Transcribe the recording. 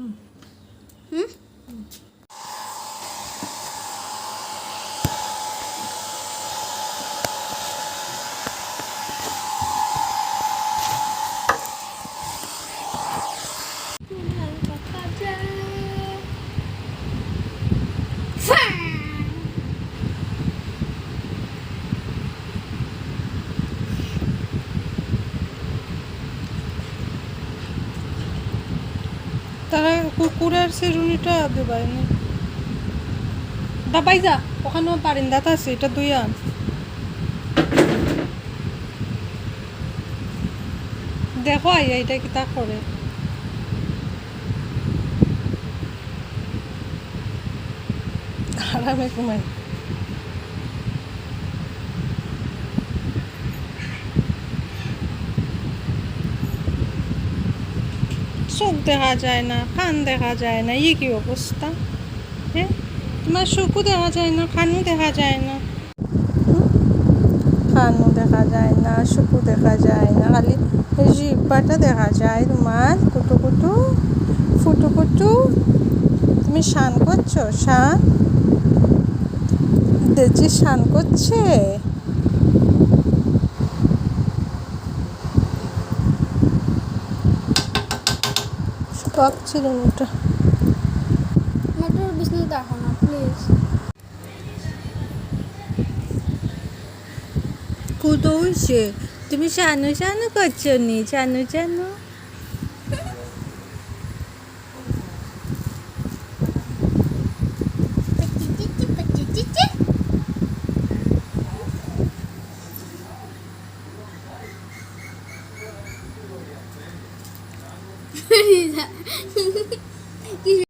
Hmm. তারা কুকুরের সেরুনিটা দেবাই না। দাবাই যা ওখানেও পারেন দাতা আছে, এটা দুই আন। দেখো আইয়া এটা কি তা করে। আরামে ঘুমাই চোখ দেখা যায় না, কান দেখা যায় না ইয়ে কি অবস্থা? হ্যাঁ? তোমার চোখও দেখা যায় না, কানও দেখা যায় না? কানও দেখা যায় না চোখও দেখা যায় না, খালি জিব্বাটা দেখা যায় তোমার, কুটু কুটু, ফুটু ফুটু। তুমি শান করছ? শান দেখছি শান করছে? পাচ্ছিল ওটা। মোটর দেখো না প্লিজ হয়েছে তুমি চানু চানু করছ নি? চানু শানু। Buenas 是